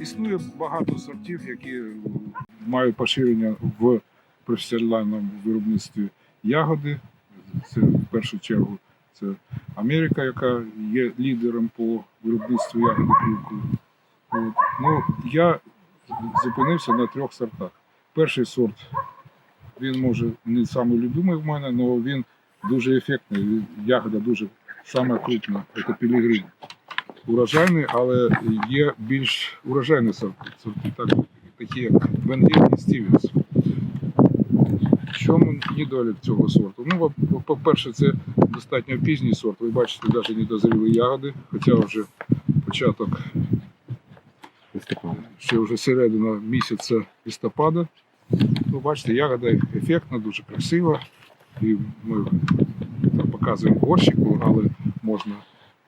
Існує багато сортів, які мають поширення в професіональному виробництві ягоди. Це в першу чергу це Америка, яка є лідером по виробництву ягоди. Ну, я зупинився на трьох сортах. Перший сорт, він може не самий любимий в мене, але він дуже ефектний. Ягода дуже саме крупна. Це пілігрим. Урожайний, але є більш урожайні сорти, сорти так, такі як Бенгер і Стівенс. Чому недолік цього сорту? Ну, по- по-перше, це достатньо пізній сорт. Ви бачите, навіть не дозріли ягоди, хоча вже початок ще вже середина місяця листопада. Ну, бачите, ягода ефектна, дуже красива. І ми там показуємо горщику, але можна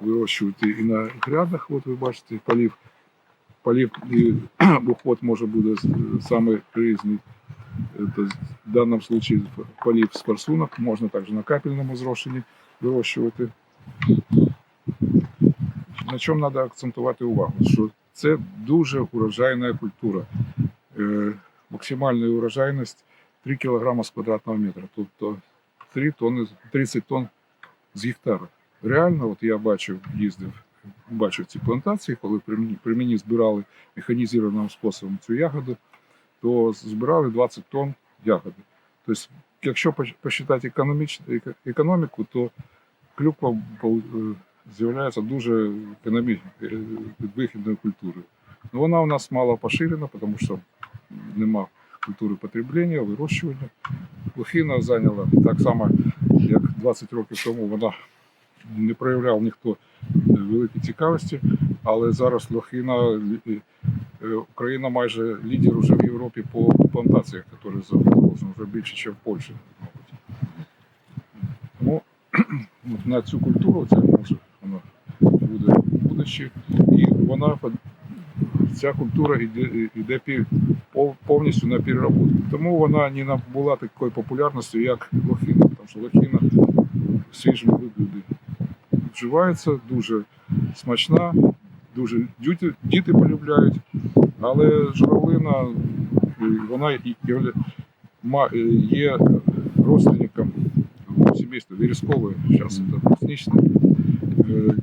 вирощувати і на грядах. От ви бачите, полів. Полів і уход може бути саме різний. Это в даному випадку полів з форсунок, можна також на капельному зрошенні вирощувати. На чому треба акцентувати увагу? Що це дуже урожайна культура. Е, максимальна урожайність 3 кг з квадратного метра, тобто 3 тонни, 30 тонн з гектара. Реально, от я бачив, їздив, бачив ці плантації, коли при мені, при мені збирали механізованим способом цю ягоду, то збирали 20 тонн ягоди. Тобто, якщо посчитати економіку, то клюква е, з'являється дуже економічною вихідною культурою. Ну, вона у нас мало поширена, тому що нема культури потреблення, вирощування. Лохина зайняла так само, як 20 років тому вона не проявляв ніхто великої цікавості, але зараз лохина е, е, Україна майже лідер уже в Європі по плантаціях, які заложені вже більше, ніж в Польщі. Тому на цю культуру це може вона буде в будущі. І вона ця культура йде, йде повністю на переробку. Тому вона не набула такої популярності, як лохина, тому що лохина в свіжому вигляді вживається, дуже смачна, дуже діти, діти полюбляють, але журавлина е, вона е, є родственником сімейства віріскової, зараз це брусничне. Е,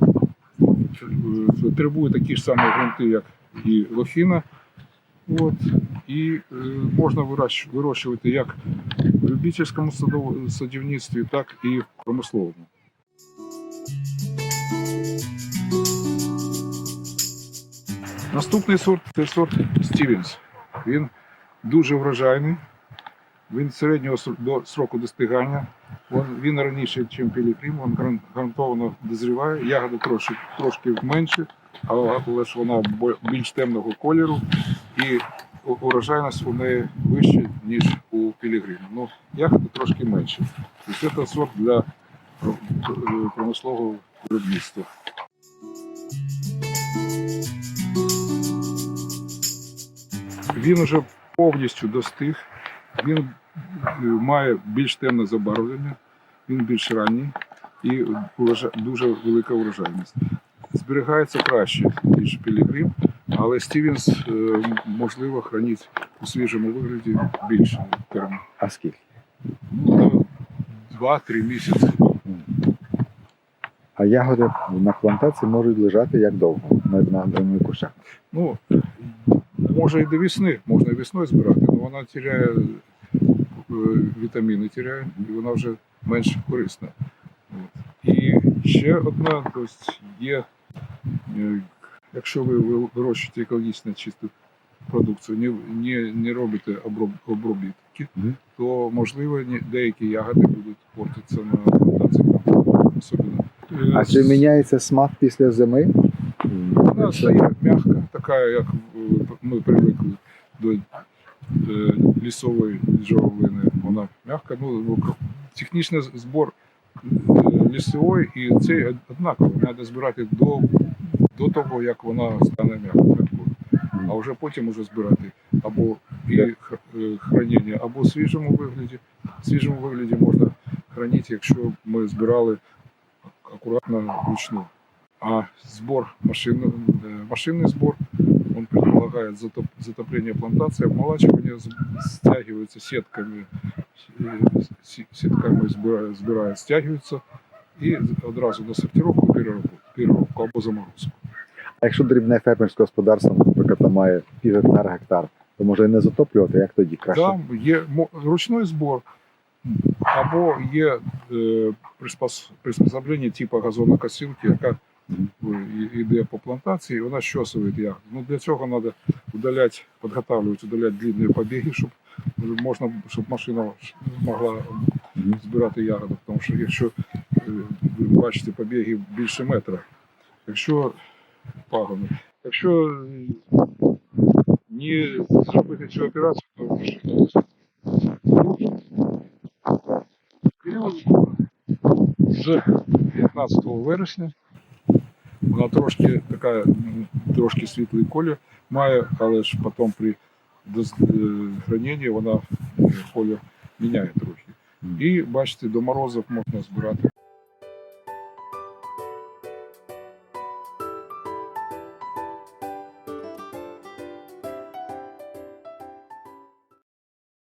е, Требує такі ж самі ґрунти, як і лохина. От, і е, можна вирощувати як в любительському садівництві, так і в промисловому. Наступний сорт це сорт Стівенс. Він дуже врожайний. Він середнього до сроку достигання. Він, раніше, ніж пілігрим, він гарантовано дозріває. Ягода трошки, трошки менше, але, ж вона більш темного кольору. І урожайність у неї вища, ніж у пілігрима. Ну, ягода трошки менше. Тобто це сорт для про- про- промислового виробництва. Він уже повністю достиг. Він е, має більш темне забарвлення, він більш ранній і дуже велика урожайність. Зберігається краще, ніж пілігрим, але Стівенс е, можливо хранить у свіжому вигляді більше термін. А скільки? Ну, Два-три місяці. А ягоди на плантації можуть лежати як довго на, на кущах. Ну, може і до весни, можна і весною збирати, але вона теряє е, вітаміни, теряє, і вона вже менш корисна. І ще одна, тобто є, якщо ви ви- вирощуєте екологічно чисту продукцію, не, не, не робите оброб, обробітки, то можливо деякі ягоди будуть портитися на. Особливо. Е, А чи міняється смак після зими? вона стає м'яка, така, як е, ми привикли до е, лісової журавлини. Вона м'яка. Ну, технічний збор е, лісової і цей однаково. Треба збирати до, до того, як вона стане м'якою. А вже потім уже збирати або і е, хранення або в свіжому вигляді. В свіжому вигляді можна хранити, якщо ми збирали акуратно вручну. А збор машин, е, машинний збор, он предполагает затоп, затопление плантации, обмолачивание стягивается сетками, э, сетками збирає, збирає, стягивается і одразу на сортировку, переробку, переробку або заморозку. А якщо дрібне фермерське господарство, наприклад, там має пів гектар, гектар, то може і не затоплювати, як тоді краще? Там є ручний збор, або є е, приспос- приспособлення типу газонокосилки, яка Мгм. е, йде по плантації, вона щосує ягоди. Ну, для цього треба удаляти, підготавлювати, удаляти длинні побіги, щоб можна, щоб машина могла збирати ягоди. Тому що якщо е, ви бачите побіги більше метра, якщо пагони, якщо не зробити цю операцію, то період з 15 вересня. Вона трошки така, трошки світлий колір має, але ж потім при е, храненні вона е, колір міняє трохи. І бачите, до морозів можна збирати